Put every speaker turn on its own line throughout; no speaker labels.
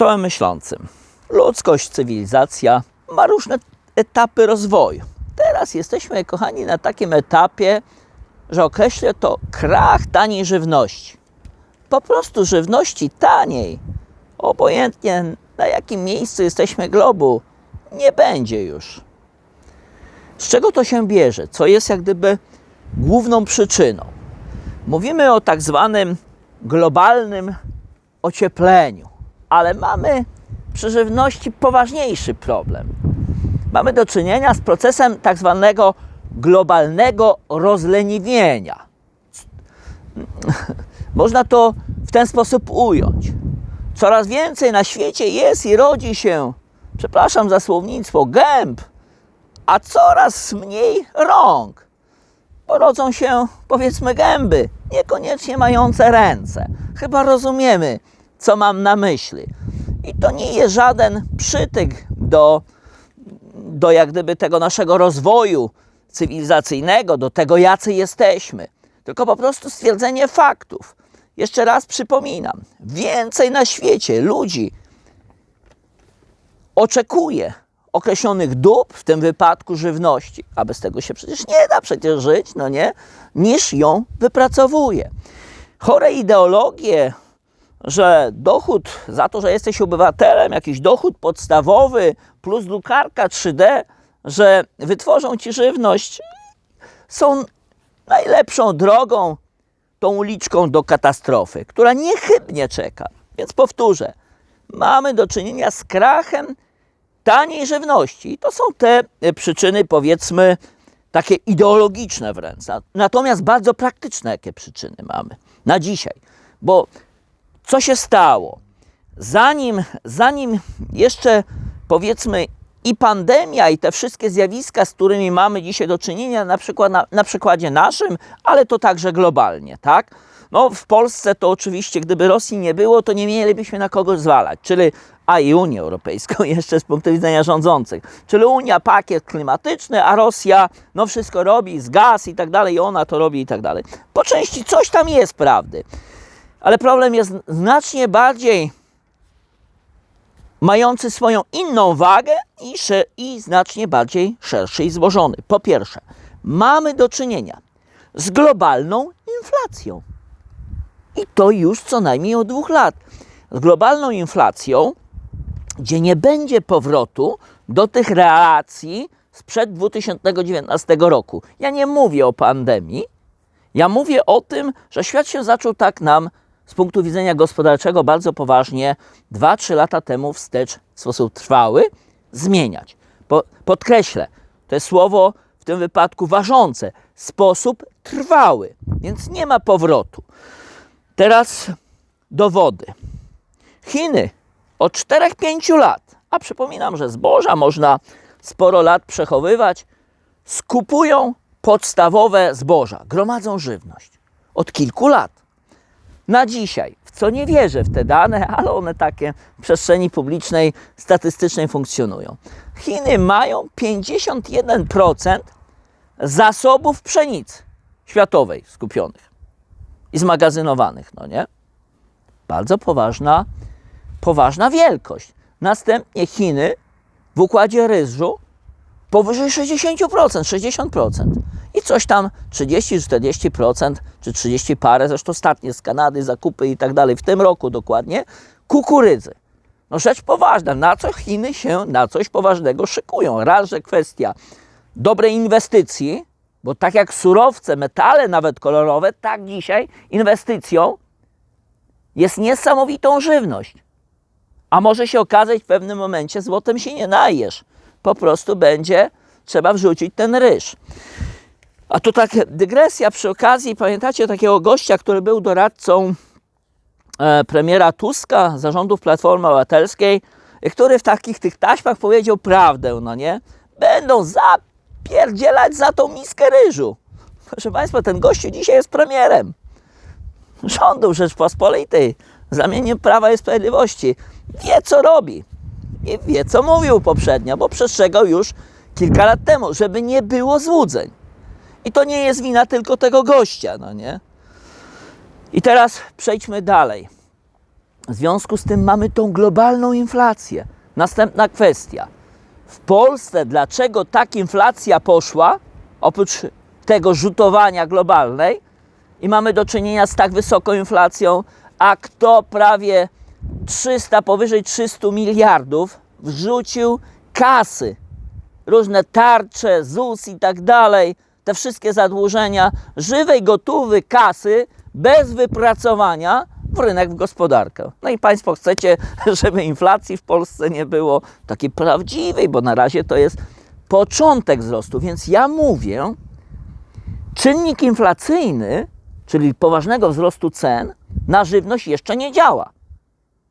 Czołem myślącym. Ludzkość, cywilizacja ma różne etapy rozwoju. Teraz jesteśmy, kochani, na takim etapie, że określę to krach taniej żywności. Po prostu żywności taniej, obojętnie na jakim miejscu jesteśmy globu, nie będzie już. Z czego to się bierze? Co jest jak gdyby główną przyczyną? Mówimy o tak zwanym globalnym ociepleniu, ale mamy przy żywności poważniejszy problem. Mamy do czynienia z procesem tak zwanego globalnego rozleniwienia. Można to w ten sposób ująć. Coraz więcej na świecie jest i rodzi się, przepraszam za słownictwo, gęb, a coraz mniej rąk. Porodzą się, powiedzmy, gęby, niekoniecznie mające ręce. Chyba rozumiemy, co mam na myśli. I to nie jest żaden przytyk do, do jak gdyby tego naszego rozwoju cywilizacyjnego, do tego, jacy jesteśmy. Tylko po prostu stwierdzenie faktów. Jeszcze raz przypominam, więcej na świecie ludzi oczekuje określonych dóbr, w tym wypadku żywności, a bez tego się przecież nie da przecież żyć, no nie, niż ją wypracowuje. Chore ideologie, że dochód za to, że jesteś obywatelem, jakiś dochód podstawowy plus drukarka 3D, że wytworzą ci żywność, są najlepszą drogą, tą uliczką do katastrofy, która niechybnie czeka. Więc powtórzę, mamy do czynienia z krachem taniej żywności. I to są te e, przyczyny, powiedzmy, takie ideologiczne wręcz. Natomiast bardzo praktyczne, jakie przyczyny mamy na dzisiaj. Bo co się stało? Zanim, zanim jeszcze powiedzmy i pandemia, i te wszystkie zjawiska, z którymi mamy dzisiaj do czynienia, na, przykład na, na przykładzie naszym, ale to także globalnie, tak? No, w Polsce to oczywiście, gdyby Rosji nie było, to nie mielibyśmy na kogo zwalać, czyli a i Unię Europejską jeszcze z punktu widzenia rządzących. Czyli Unia pakiet klimatyczny, a Rosja no wszystko robi z gaz i tak dalej, i ona to robi i tak dalej. Po części coś tam jest prawdy, ale problem jest znacznie bardziej mający swoją inną wagę i, i znacznie bardziej szerszy i złożony. Po pierwsze, mamy do czynienia z globalną inflacją. I to już co najmniej od dwóch lat. Z globalną inflacją, gdzie nie będzie powrotu do tych relacji sprzed 2019 roku. Ja nie mówię o pandemii, ja mówię o tym, że świat się zaczął tak nam z punktu widzenia gospodarczego bardzo poważnie 2-3 lata temu wstecz w sposób trwały zmieniać. Po, podkreślę, to jest słowo w tym wypadku ważące, sposób trwały, więc nie ma powrotu. Teraz dowody. Chiny od 4-5 lat, a przypominam, że zboża można sporo lat przechowywać, skupują podstawowe zboża, gromadzą żywność od kilku lat. Na dzisiaj, w co nie wierzę w te dane, ale one takie w przestrzeni publicznej, statystycznej funkcjonują. Chiny mają 51% zasobów pszenicy światowej skupionych i zmagazynowanych, no nie? Bardzo poważna, poważna wielkość. Następnie Chiny w układzie ryżu powyżej 60%, 60%. I coś tam 30-40%, czy 30 parę, zresztą ostatnie z Kanady, zakupy i tak dalej, w tym roku dokładnie, kukurydzy. No rzecz poważna, na co Chiny się na coś poważnego szykują. Raz, że kwestia dobrej inwestycji, bo tak jak surowce, metale nawet kolorowe, tak dzisiaj inwestycją jest niesamowitą żywność. A może się okazać w pewnym momencie, złotem się nie najesz. Po prostu będzie trzeba wrzucić ten ryż. A tu tak dygresja przy okazji, pamiętacie takiego gościa, który był doradcą e, premiera Tuska, zarządów Platformy Obywatelskiej, który w takich tych taśmach powiedział prawdę, no nie? Będą zapierdzielać za tą miskę ryżu. Proszę Państwa, ten gościu dzisiaj jest premierem rządu Rzeczpospolitej, zamieniem Prawa i Sprawiedliwości. Wie, co robi i wie, co mówił poprzednio, bo przestrzegał już kilka lat temu, żeby nie było złudzeń. I to nie jest wina tylko tego gościa, no nie? I teraz przejdźmy dalej. w związku z tym mamy tą globalną inflację. Następna kwestia. W Polsce dlaczego tak inflacja poszła, oprócz tego rzutowania globalnej, i mamy do czynienia z tak wysoką inflacją, a kto prawie 300, powyżej 300 miliardów wrzucił kasy, różne tarcze, ZUS i tak dalej, te wszystkie zadłużenia, żywej, gotowy kasy bez wypracowania w rynek, w gospodarkę. No i Państwo chcecie, żeby inflacji w Polsce nie było takiej prawdziwej, bo na razie to jest początek wzrostu. Więc ja mówię, czynnik inflacyjny, czyli poważnego wzrostu cen na żywność jeszcze nie działa.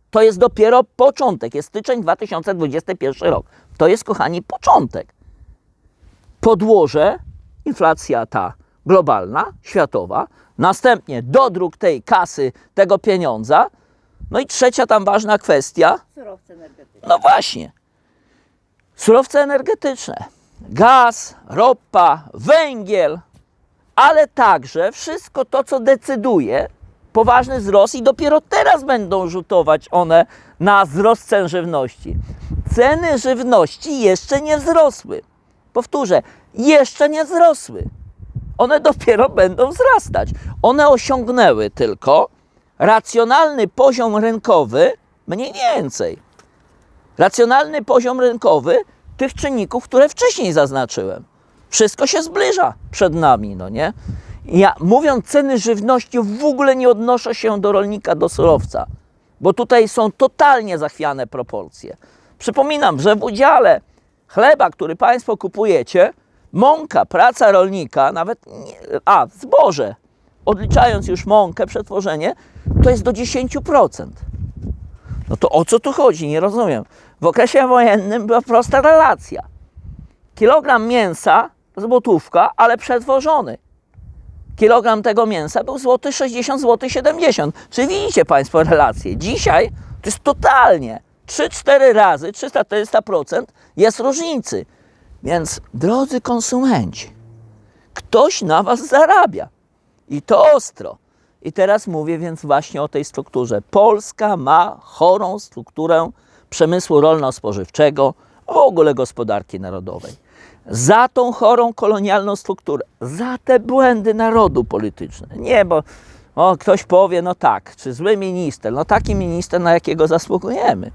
To jest dopiero początek, jest styczeń 2021 rok. To jest, kochani, początek. Podłoże, inflacja ta globalna, światowa, następnie dodruk tej kasy, tego pieniądza, no i trzecia tam ważna kwestia,
Surowce energetyczne.
no właśnie. Surowce energetyczne. Gaz, ropa, węgiel, ale także wszystko to, co decyduje poważny wzrost i dopiero teraz będą rzutować one na wzrost cen żywności. Ceny żywności jeszcze nie wzrosły. Powtórzę, jeszcze nie wzrosły. One dopiero będą wzrastać. One osiągnęły tylko racjonalny poziom rynkowy, mniej więcej racjonalny poziom rynkowy tych czynników, które wcześniej zaznaczyłem. Wszystko się zbliża przed nami, no nie? Ja mówiąc ceny żywności w ogóle nie odnoszę się do rolnika, do surowca, bo tutaj są totalnie zachwiane proporcje. Przypominam, że w udziale chleba, który Państwo kupujecie, mąka, praca rolnika, nawet nie, a zboże, odliczając już mąkę, przetworzenie, to jest do 10%. No to o co tu chodzi? Nie rozumiem. W okresie wojennym była prosta relacja. Kilogram mięsa, złotówka, ale przetworzony. Kilogram tego mięsa był złoty 60, złoty 70. Czy widzicie Państwo relację? Dzisiaj to jest totalnie 3-4 razy, 300-400% jest różnicy. Więc drodzy konsumenci, ktoś na Was zarabia. I to ostro. I teraz mówię więc właśnie o tej strukturze. Polska ma chorą strukturę przemysłu rolno-spożywczego, w ogóle gospodarki narodowej. Za tą chorą kolonialną strukturę, za te błędy narodu polityczne. Nie, bo o, ktoś powie, no tak, czy zły minister, no taki minister, na jakiego zasługujemy.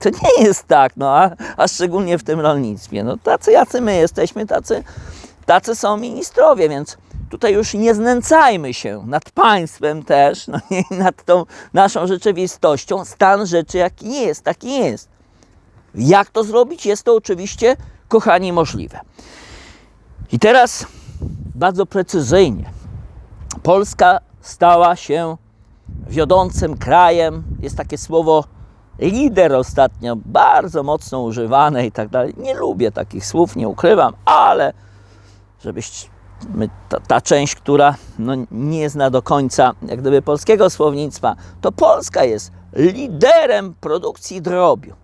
To nie jest tak, no a, a szczególnie w tym rolnictwie. No tacy jacy my jesteśmy, tacy, tacy są ministrowie, więc tutaj już nie znęcajmy się nad państwem też, no nad tą naszą rzeczywistością. Stan rzeczy jaki jest, taki jest. Jak to zrobić? Jest to oczywiście, kochani, możliwe. I teraz bardzo precyzyjnie. Polska stała się wiodącym krajem. Jest takie słowo lider ostatnio, bardzo mocno używane i tak dalej. Nie lubię takich słów, nie ukrywam, ale żebyś ta, ta część, która no, nie zna do końca jak gdyby polskiego słownictwa, to Polska jest liderem produkcji drobiu.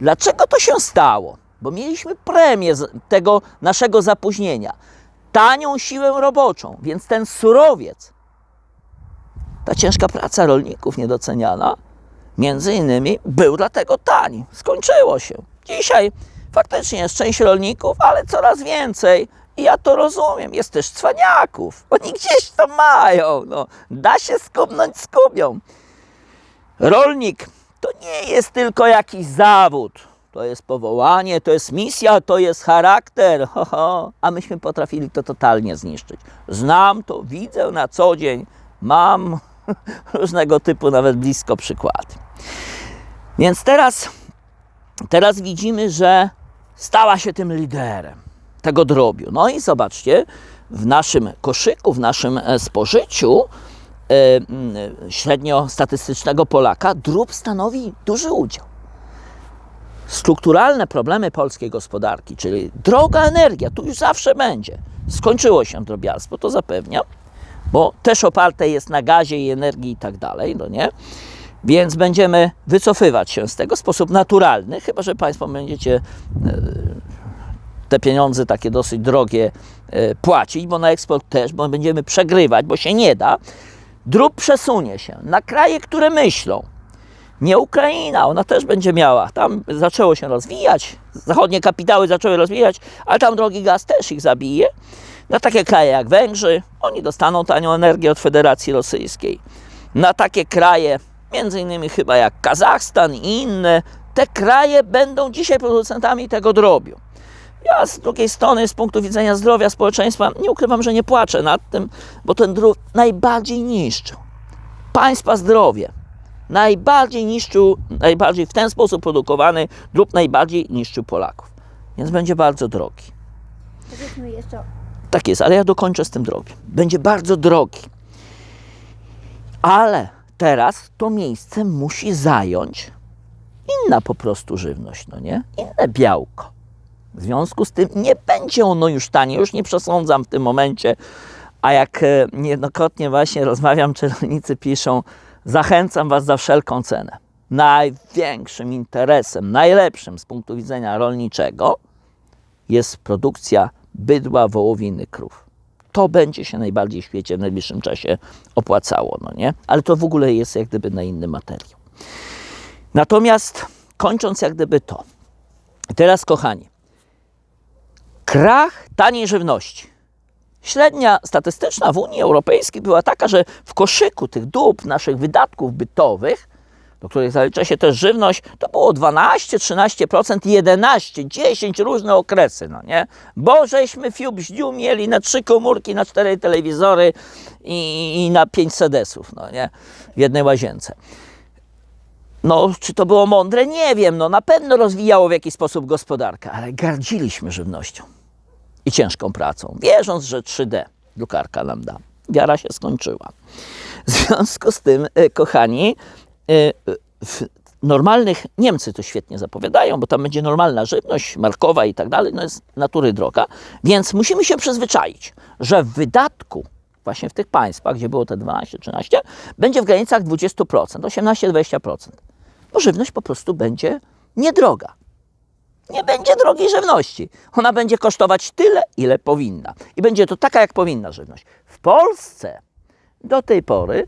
Dlaczego to się stało? Bo mieliśmy premię tego naszego zapóźnienia. Tanią siłę roboczą, więc ten surowiec, ta ciężka praca rolników niedoceniana, między innymi był dlatego tani. Skończyło się. Dzisiaj faktycznie jest część rolników, ale coraz więcej. I ja to rozumiem. Jest też cwaniaków. Oni gdzieś to mają. No, da się skubnąć, skubią. Rolnik to nie jest tylko jakiś zawód. To jest powołanie, to jest misja, to jest charakter. Ho, ho. A myśmy potrafili to totalnie zniszczyć. Znam to, widzę na co dzień. Mam różnego typu, nawet blisko przykłady. Więc teraz, teraz widzimy, że stała się tym liderem tego drobiu. No i zobaczcie, w naszym koszyku, w naszym e, spożyciu e, mm, średnio statystycznego Polaka drób stanowi duży udział. Strukturalne problemy polskiej gospodarki, czyli droga energia, tu już zawsze będzie. Skończyło się drobiarstwo, to zapewniam, bo też oparte jest na gazie i energii i tak dalej, no nie? Więc będziemy wycofywać się z tego w sposób naturalny, chyba że Państwo będziecie e, te pieniądze takie dosyć drogie e, płacić, bo na eksport też, bo będziemy przegrywać, bo się nie da. Drób przesunie się na kraje, które myślą, Nie Ukraina, ona też będzie miała. Tam zaczęło się rozwijać, zachodnie kapitały zaczęły rozwijać, ale tam drogi gaz też ich zabije. Na takie kraje jak Węgrzy, oni dostaną tanią energię od Federacji Rosyjskiej. Na takie kraje, między innymi chyba jak Kazachstan i inne, te kraje będą dzisiaj producentami tego drobiu. Ja z drugiej strony, z punktu widzenia zdrowia społeczeństwa, nie ukrywam, że nie płaczę nad tym, bo ten drób najbardziej niszczył państwa zdrowie. Najbardziej niszczył, najbardziej w ten sposób produkowany drób najbardziej niszczył Polaków. Więc będzie bardzo drogi.
Powiedzmy jeszcze,
Tak jest, ale ja dokończę z tym drogiem. Będzie bardzo drogi. Ale teraz to miejsce musi zająć inna po prostu żywność, no nie? Inne białko. W związku z tym nie będzie ono już tanie, już nie przesądzam w tym momencie, a jak e, niejednokrotnie właśnie rozmawiam, czy rolnicy piszą, zachęcam Was za wszelką cenę. Największym interesem, najlepszym z punktu widzenia rolniczego jest produkcja bydła, wołowiny, krów. To będzie się najbardziej w świecie w najbliższym czasie opłacało, no nie? Ale to w ogóle jest jak gdyby na inny materiał. Natomiast kończąc jak gdyby to. Teraz kochani, krach taniej żywności. Średnia statystyczna w Unii Europejskiej była taka, że w koszyku tych dóbr, naszych wydatków bytowych, do których zalicza się też żywność, to było 12, 13%, 11, 10 różne okresy, no nie? Bo żeśmy fiu bździu mieli na trzy komórki, na cztery telewizory i, i na pięć sedesów, no nie? W jednej łazience. No, czy to było mądre? Nie wiem, no na pewno rozwijało w jakiś sposób gospodarkę, ale gardziliśmy żywnością i ciężką pracą, wierząc, że 3D drukarka nam da. Wiara się skończyła. W związku z tym, e, kochani, w normalnych, Niemcy to świetnie zapowiadają, bo tam będzie normalna żywność, markowa i tak dalej, no jest natury droga, więc musimy się przyzwyczaić, że w wydatku właśnie w tych państwach, gdzie było te 12-13, będzie w granicach 20%, 18-20%, bo żywność po prostu będzie niedroga nie będzie drogiej żywności. Ona będzie kosztować tyle, ile powinna. I będzie to taka, jak powinna żywność. W Polsce do tej pory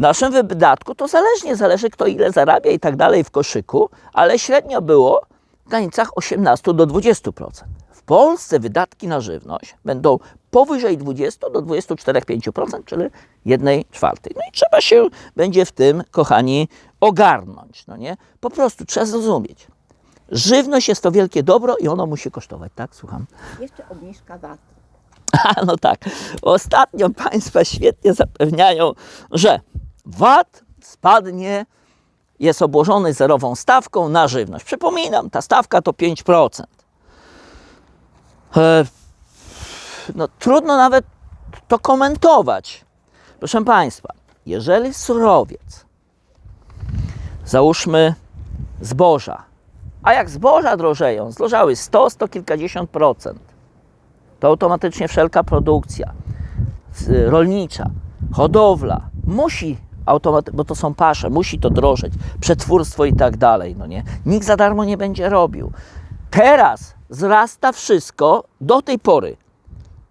w naszym wydatku to zależnie zależy, kto ile zarabia i tak dalej w koszyku, ale średnio było w granicach 18 do 20%. W Polsce wydatki na żywność będą powyżej 20 do 24-5%, czyli 1 czwartej. No i trzeba się będzie w tym, kochani, ogarnąć. No nie? Po prostu trzeba zrozumieć. Żywność jest to wielkie dobro i ono musi kosztować, tak? Słucham.
jeszcze obniżka VAT.
A no tak. Ostatnio Państwa świetnie zapewniają, że VAT spadnie, jest obłożony zerową stawką na żywność. Przypominam, ta stawka to 5%. E, no, trudno nawet to komentować. Proszę Państwa, jeżeli surowiec, załóżmy zboża, a jak zboża drożeją, zdrożały 100, 100 kilkadziesiąt procent, to automatycznie wszelka produkcja rolnicza, hodowla musi automatycznie, bo to są pasze, musi to drożeć, przetwórstwo i tak dalej, no nie? Nikt za darmo nie będzie robił. Teraz wzrasta wszystko do tej pory.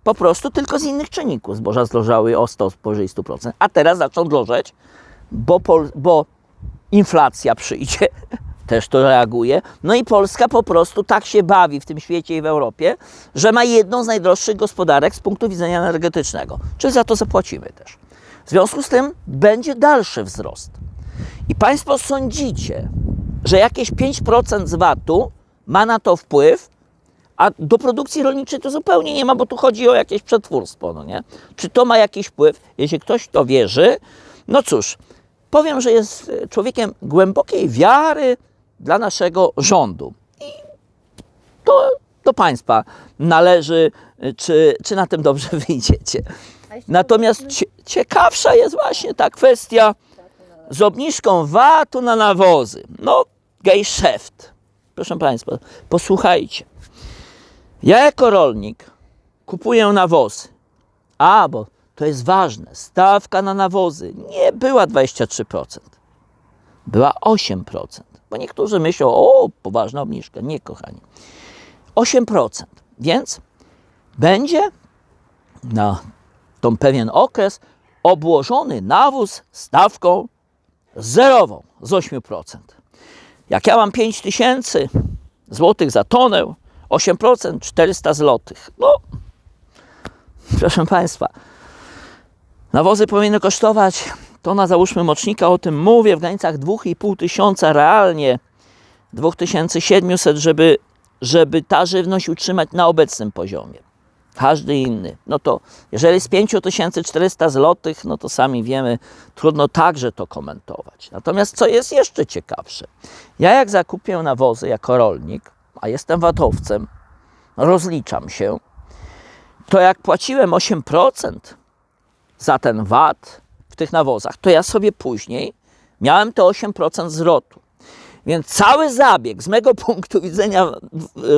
Po prostu tylko z innych czynników. Zboża zdrożały o 100, powyżej 100%, a teraz zaczną drożeć, bo, pol, bo inflacja przyjdzie, też to reaguje. No i Polska po prostu tak się bawi w tym świecie i w Europie, że ma jedną z najdroższych gospodarek z punktu widzenia energetycznego. Czyli za to zapłacimy też. W związku z tym będzie dalszy wzrost. I Państwo sądzicie, że jakieś 5% z VAT-u ma na to wpływ, a do produkcji rolniczej to zupełnie nie ma, bo tu chodzi o jakieś przetwórstwo, no nie? Czy to ma jakiś wpływ? Jeśli ktoś to wierzy, no cóż, powiem, że jest człowiekiem głębokiej wiary dla naszego rządu. I to do Państwa należy, czy, czy na tym dobrze wyjdziecie. Natomiast cie, ciekawsza jest właśnie ta kwestia z obniżką VAT-u na nawozy. No, gejszeft. Proszę Państwa, posłuchajcie. Ja jako rolnik kupuję nawozy. A, bo to jest ważne. Stawka na nawozy nie była 23%. Była 8%. Bo niektórzy myślą, o, poważna obniżka. Nie, kochani. 8%. Więc będzie na tą pewien okres obłożony nawóz stawką zerową z 8%. Jak ja mam 5 tysięcy złotych za tonę, 8% 400 złotych. No, proszę Państwa, nawozy powinny kosztować, tona załóżmy mocznika, o tym mówię, w granicach 2,5 tysiąca realnie, 2700, żeby, żeby ta żywność utrzymać na obecnym poziomie. Każdy inny. No to jeżeli z 5400 zł, no to sami wiemy, trudno także to komentować. Natomiast co jest jeszcze ciekawsze, ja jak zakupię nawozy jako rolnik, a jestem watowcem, rozliczam się, to jak płaciłem 8% za ten VAT w tych nawozach, to ja sobie później miałem te 8% zwrotu. Więc cały zabieg z mego punktu widzenia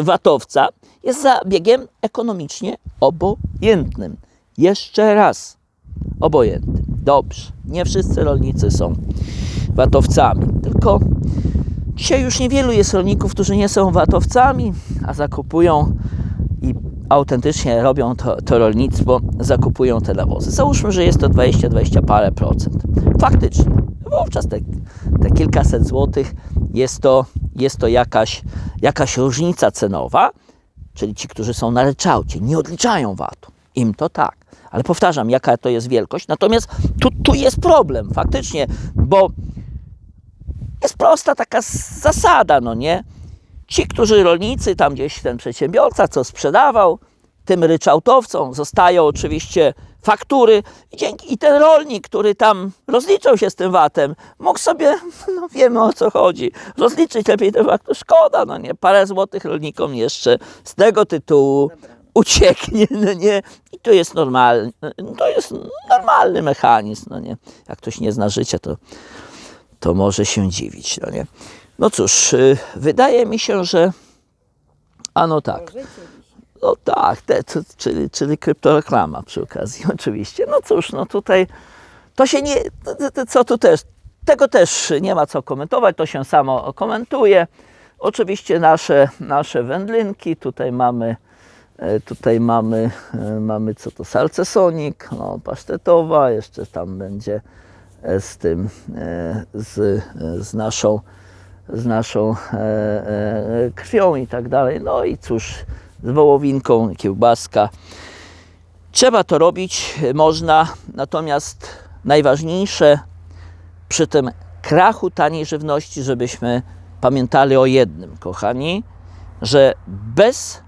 watowca jest zabiegiem ekonomicznie obojętnym. Jeszcze raz, obojętnym. Dobrze, nie wszyscy rolnicy są watowcami, tylko dzisiaj już niewielu jest rolników, którzy nie są watowcami, a zakupują i autentycznie robią to, to rolnictwo, zakupują te nawozy. Załóżmy, że jest to 20-20 parę procent. Faktycznie, wówczas te, te kilkaset złotych jest to, jest to jakaś, jakaś różnica cenowa, czyli ci, którzy są na ryczałcie, nie odliczają VAT-u. Im to tak. Ale powtarzam, jaka to jest wielkość. Natomiast tu, tu jest problem faktycznie, bo jest prosta taka zasada, no nie? Ci, którzy rolnicy, tam gdzieś ten przedsiębiorca, co sprzedawał, tym ryczałtowcom zostają oczywiście faktury. I, ten rolnik, który tam rozliczał się z tym VAT-em, mógł sobie, no wiemy o co chodzi, rozliczyć lepiej ten to szkoda, no nie, parę złotych rolnikom jeszcze z tego tytułu ucieknie, no nie, i to jest normalny, to jest normalny mechanizm, no nie, jak ktoś nie zna życia, to to może się dziwić, no nie? No cóż, y, wydaje mi się, że ano tak, no tak, te, to, czyli, czyli kryptoreklama przy okazji oczywiście. No cóż, no tutaj to się nie, co tu też, tego też nie ma co komentować, to się samo komentuje. Oczywiście nasze, nasze wędlinki, tutaj mamy, e, tutaj mamy, e, mamy co to, salcesonik, no, pasztetowa, jeszcze tam będzie e, z tym, z, z naszą, z naszą krwią i tak dalej. No i cóż, z wołowinką, kiełbaska. Trzeba to robić, można, natomiast najważniejsze przy tym krachu taniej żywności, żebyśmy pamiętali o jednym, kochani, że bez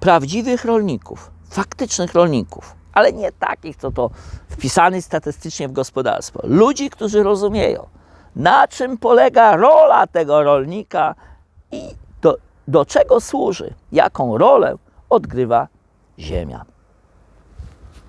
prawdziwych rolników, faktycznych rolników, ale nie takich, co to wpisany statystycznie w gospodarstwo, ludzi, którzy rozumieją, na czym polega rola tego rolnika i do czego służy, jaką rolę odgrywa ziemia.